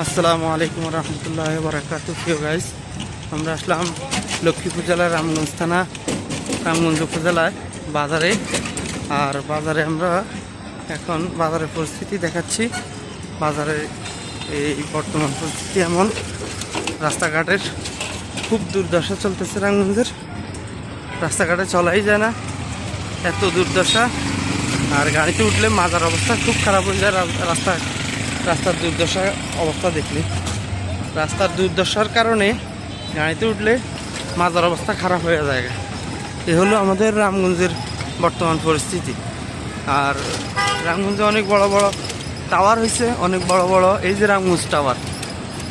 আসসালামু আলাইকুম রহমতুল্লাহ বরাকাত প্রিয় গাইস আমরা আসলাম লক্ষ্মীপুর জেলার রামগঞ্জ থানা, রামগঞ্জ উপজেলায় বাজারে। আর বাজারে আমরা এখন বাজারের পরিস্থিতি দেখাচ্ছি। বাজারে এই বর্তমান পরিস্থিতি এমন, রাস্তাঘাটের খুব দুর্দশা চলতেছে রামগঞ্জের। রাস্তাঘাটে চলাই যায় না, এত দুর্দশা। আর গাড়িতে উঠলে মাজার অবস্থা খুব খারাপ হয়ে যায় রা- রাস্তা রাস্তার দুর্দশা অবস্থা দেখলে। রাস্তার দুর্দশার কারণে গাড়িতে উঠলে মাজার অবস্থা খারাপ হয়ে যায়। এ হলো আমাদের রামগঞ্জের বর্তমান পরিস্থিতি। আর রামগঞ্জে অনেক বড় বড় টাওয়ার হয়েছে, অনেক বড় বড় এই যে রামগঞ্জ টাওয়ার,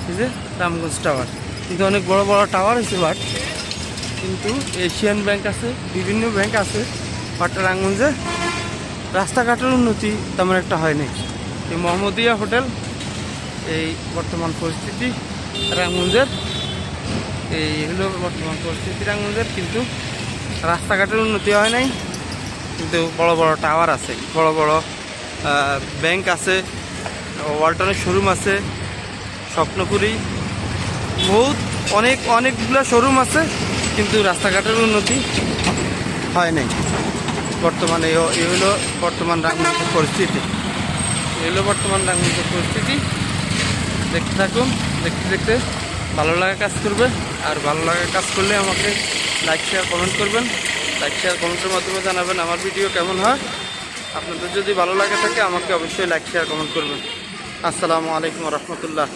এই যে রামগঞ্জ টাওয়ার, কিন্তু অনেক বড় বড় টাওয়ার হয়েছে বাট কিন্তু এশিয়ান ব্যাংক আছে, বিভিন্ন ব্যাংক আছে, বাট রামগঞ্জে রাস্তাঘাটের উন্নতি তেমন একটা হয়নি। এই মোহাম্মদিয়া হোটেল, এই বর্তমান পরিস্থিতি রামগঞ্জের এই হলো বর্তমান পরিস্থিতি রামগঞ্জের কিন্তু রাস্তাঘাটের উন্নতি হয় নাই, কিন্তু বড় বড় টাওয়ার আছে, বড় বড় ব্যাংক আছে, ওয়ালটনের শোরুম আছে, স্বপ্নপুরী, বহুত অনেক অনেকগুলো শোরুম আছে, কিন্তু রাস্তাঘাটের উন্নতি হয় নাই। বর্তমানে এ- এ হলো বর্তমান রাঙ্গমঞ্চের পরিস্থিতি। এ হলো বর্তমান রাঙ্গমঞ্চের পরিস্থিতি। দেখতে থাকুন, দেখতে দেখতে ভালো লাগা কাজ করবে। আর ভালো লাগা কাজ করলে আমাকে লাইক শেয়ার কমেন্ট করবেন। লাইক শেয়ার কমেন্টের মাধ্যমে জানাবেন আমার ভিডিও কেমন হয়। আপনাদের যদি ভালো লাগে থাকে, আমাকে অবশ্যই লাইক শেয়ার কমেন্ট করবেন। আসসালামু আলাইকুম রহমতুল্লাহ।